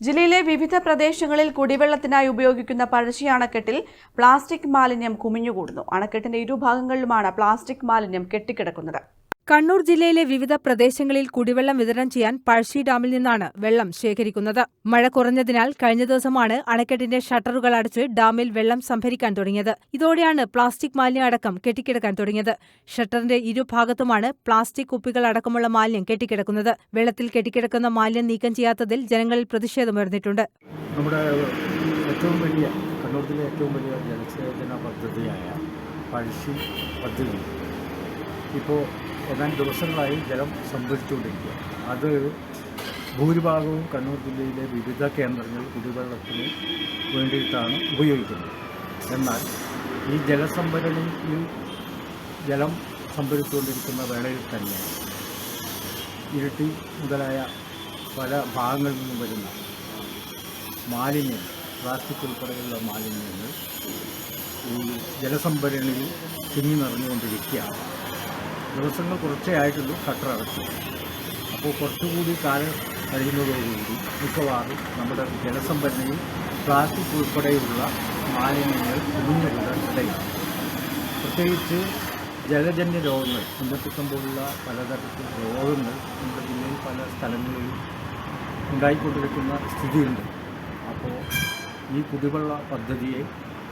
ജില്ലയിലെ വിവിധ പ്രദേശങ്ങളിൽ കുടിവെള്ളത്തിനായി ഉപയോഗിക്കുന്ന പഴശ്ശി അണക്കെട്ടിൽ പ്ലാസ്റ്റിക് മാലിന്യം കുമിഞ്ഞുകൂടുന്നു. അണക്കെട്ടിന്റെ ഇരുഭാഗങ്ങളിലുമാണ് പ്ലാസ്റ്റിക് മാലിന്യം കെട്ടിക്കിടക്കുന്നത്. കണ്ണൂർ ജില്ലയിലെ വിവിധ പ്രദേശങ്ങളിൽ കുടിവെള്ളം വിതരണം ചെയ്യാൻ പഴശ്ശി ഡാമിൽ നിന്നാണ് വെള്ളം ശേഖരിക്കുന്നത്. മഴ കുറഞ്ഞതിനാൽ കഴിഞ്ഞ ദിവസമാണ് അണക്കെട്ടിന്റെ ഷട്ടറുകൾ അടച്ച് ഡാമിൽ വെള്ളം സംഭരിക്കാൻ തുടങ്ങിയത്. ഇതോടെയാണ് പ്ലാസ്റ്റിക് മാലിന്യം അടക്കം കെട്ടിക്കിടക്കാൻ തുടങ്ങിയത്. ഷട്ടറിന്റെ ഇരുഭാഗത്തുമാണ് പ്ലാസ്റ്റിക് കുപ്പികൾ അടക്കമുള്ള മാലിന്യം കെട്ടിക്കിടക്കുന്നത്. വെള്ളത്തിൽ കെട്ടിക്കിടക്കുന്ന മാലിന്യം നീക്കം ചെയ്യാത്തതിൽ ജനങ്ങളിൽ പ്രതിഷേധമുയർന്നിട്ടുണ്ട്. നമ്മുടെ ഏറ്റവും വലിയ ഏറ്റവും വലിയ ജലസേചന പദ്ധതിയായ പഴശ്ശി പദ്ധതി ഇപ്പോൾ ഏതാനും ദിവസങ്ങളായി ജലം സംഭരിച്ചുകൊണ്ടിരിക്കുക. അത് ഭൂരിഭാഗവും കണ്ണൂർ ജില്ലയിലെ വിവിധ കേന്ദ്രങ്ങൾ കുടിവെള്ളത്തിന് വേണ്ടിയിട്ടാണ് ഉപയോഗിക്കുന്നത്. എന്നാൽ ഈ ജലസംഭരണിയിൽ ജലം സംഭരിച്ചുകൊണ്ടിരിക്കുന്ന വേളയിൽ തന്നെ ഇരട്ടി മുതലായ പല ഭാഗങ്ങളിൽ നിന്നും വരുന്ന മാലിന്യം പ്ലാസ്റ്റിക് ഉൾപ്പെടെയുള്ള മാലിന്യങ്ങൾ ഈ ജലസംഭരണിയിൽ തിങ്ങി നിറഞ്ഞുകൊണ്ടിരിക്കുകയാണ്. ദിവസങ്ങൾ കുറച്ചേ ആയിട്ടുള്ളൂ ഷട്ടർ അടച്ചു. അപ്പോൾ കുറച്ചുകൂടി കാലം കഴിയുന്നതോടുകൂടി മിക്കവാറും നമ്മുടെ ജലസംഭരണിയിൽ പ്ലാസ്റ്റിക് ഉൾപ്പെടെയുള്ള മാലിന്യങ്ങൾ കുമിഞ്ഞുകൂടാൻ ഇടയാണ് പ്രത്യേകിച്ച് ജലജന്യ രോഗങ്ങൾ കുന്തപ്പിത്തം പോലുള്ള പലതരത്തിലുള്ള രോഗങ്ങൾ നമ്മുടെ ജില്ലയിൽ പല സ്ഥലങ്ങളിൽ ഉണ്ടായിക്കൊണ്ടിരിക്കുന്ന സ്ഥിതിയുണ്ട്. അപ്പോൾ ഈ കുടിവെള്ള പദ്ധതിയെ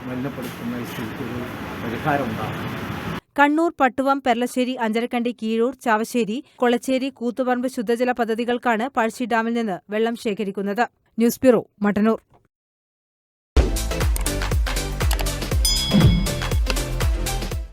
മലിനപ്പെടുത്തുന്ന ഈ സ്ഥിതിക്ക് ഒരു പരിഹാരം ഉണ്ടാകും കണ്ണൂർ പട്ടുവം പെർലശ്ശേരി അഞ്ചരക്കണ്ടി കീഴൂർ ചാവശ്ശേരി കൊളച്ചേരി കൂത്തുപറമ്പ് ശുദ്ധജല പദ്ധതികൾക്കാണ് പഴശ്ശി ഡാമിൽ നിന്ന് വെള്ളം ശേഖരിക്കുന്നത്. News bureau Mattannur.